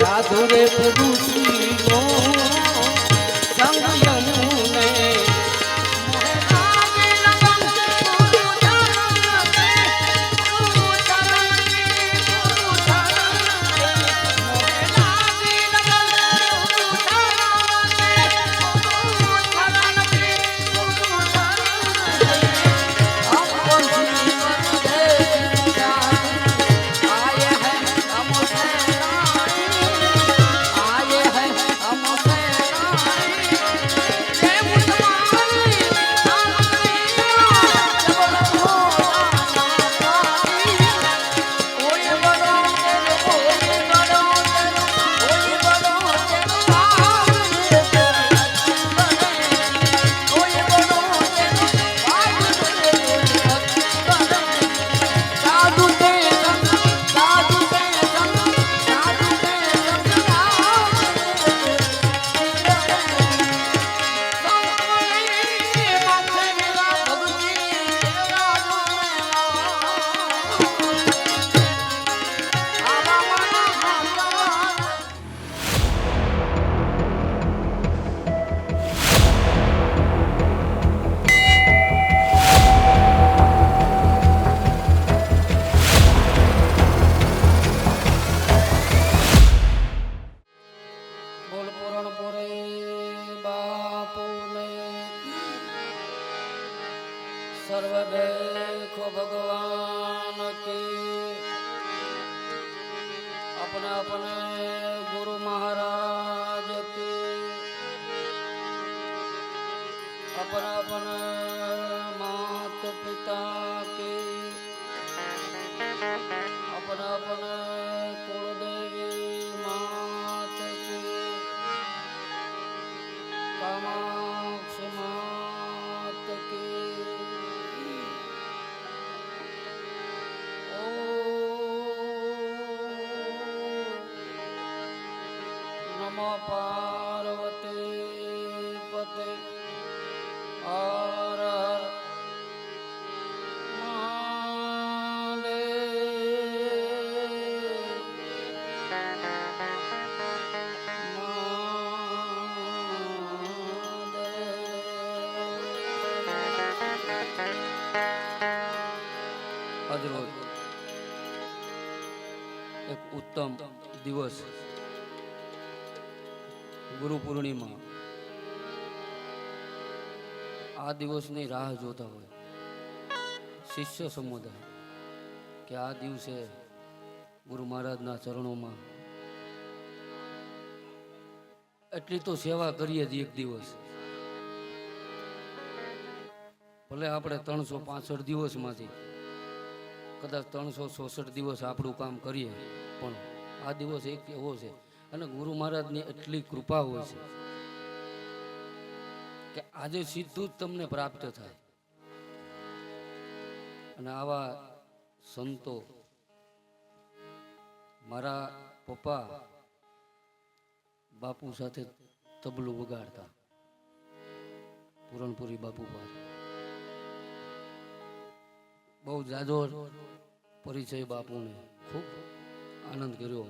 સાધુ રે પુરુષીનો સંગ આ દિવસની રાહ જોતા હોય. શિષ્ય સમુદાય, કે આ દિવસે ગુરુ મહારાજના ચરણોમાં એટલી તો સેવા કરીએ જ એક દિવસ. ભલે આપણે ત્રણસો પાસઠ દિવસમાંથી, કદાચ ત્રણસો ચોસઠ દિવસ આપણું કામ કરીએ, પણ આ દિવસ એક એવો છે. અને ગુરુ મહારાજની એટલી કૃપા હોય છે. કે આજે સીધું જ તમને પ્રાપ્ત થાય. અને આવા સંતો મારા પપ્પા બાપુ સાથે તબલું વગાડતા. પૂરણપુરી બાપુ પાસે. બહુ જાજો પરિચય બાપુને. ખૂબ આનંદ કર્યો.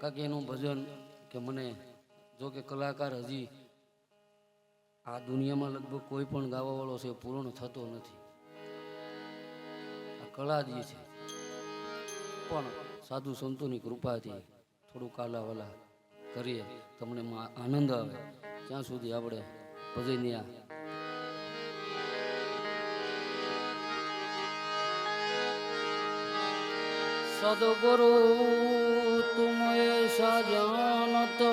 કારણ કે એનું ભજન કે મને, જો કે કલાકાર હજી આ દુનિયામાં લગભગ કોઈ પણ ગાવાવાળો છે પૂર્ણ થતો નથી. આ કળા જે છે. પણ સાધુ સંતોની કૃપાથી થોડું કાલાવાલા કરીએ, તમને આનંદ આવે. ત્યાં સુધી આપણે ભજનની આ સદગુરુ, તુમ સજન તો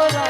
বলা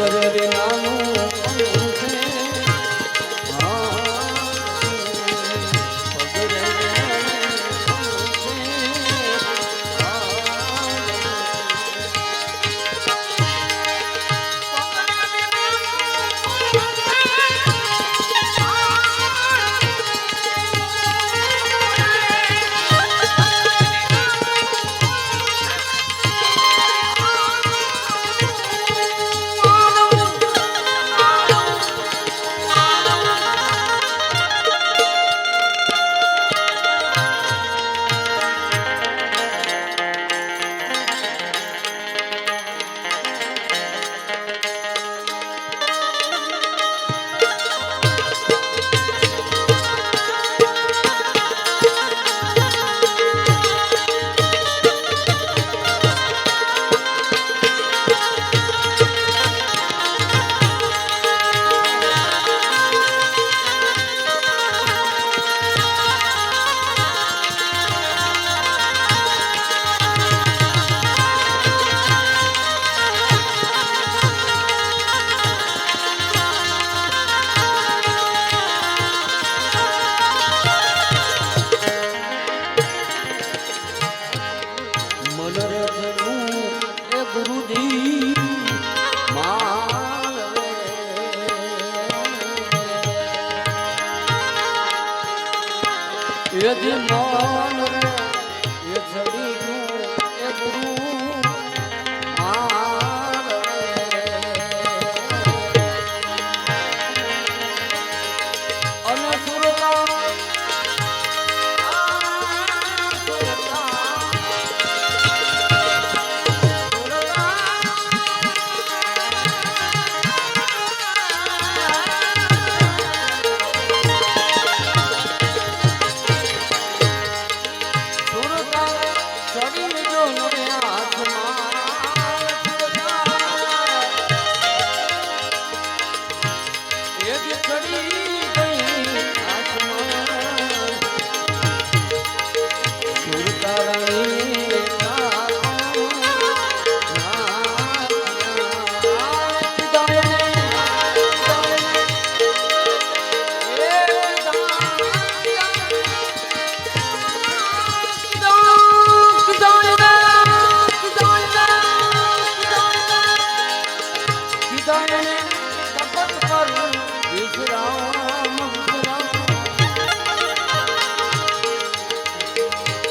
在这边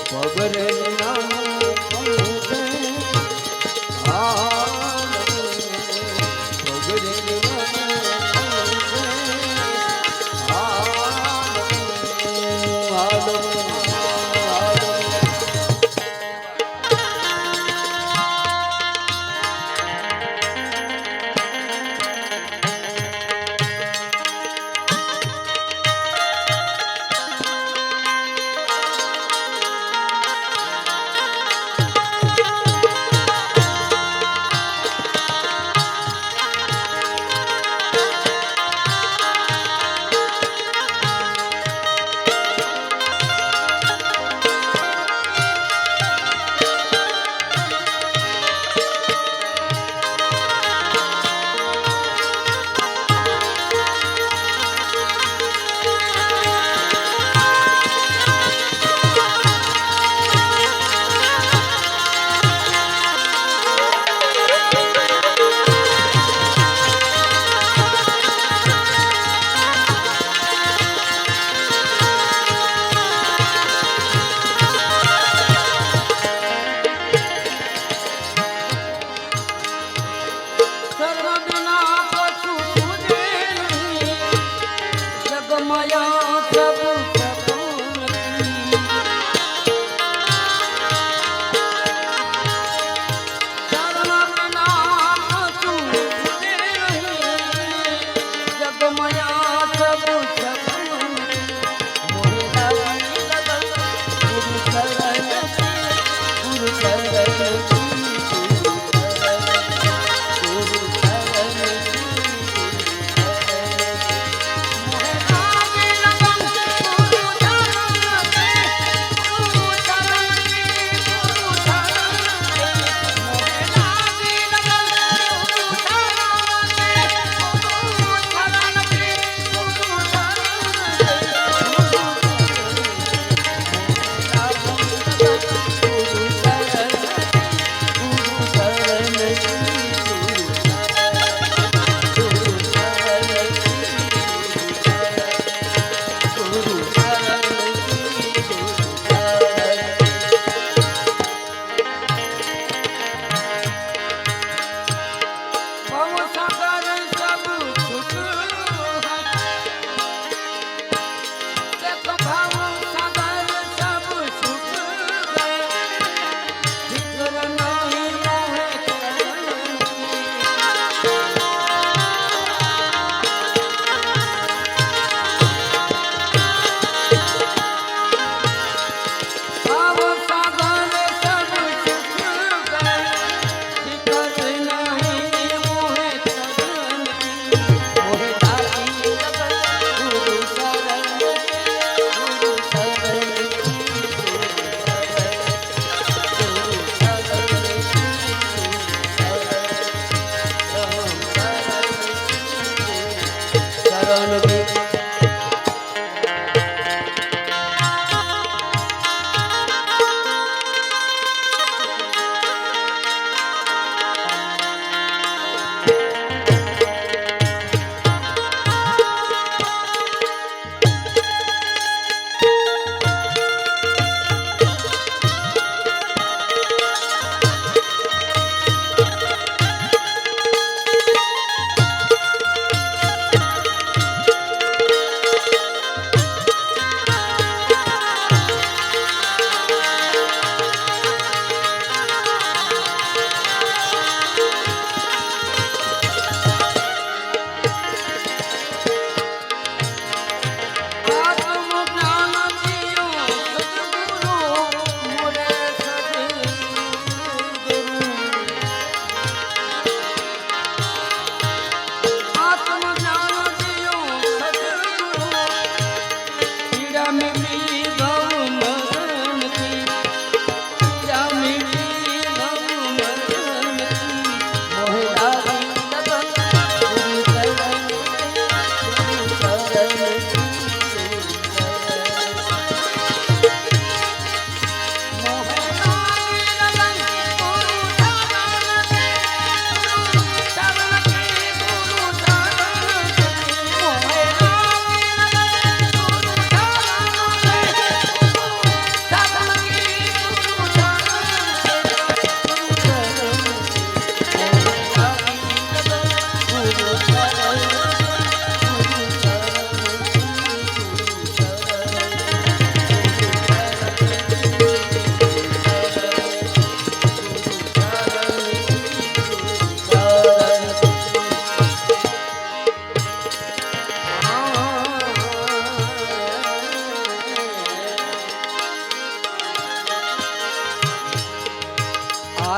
ખબર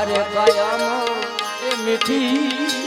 આરે કાયામાં એ મીઠી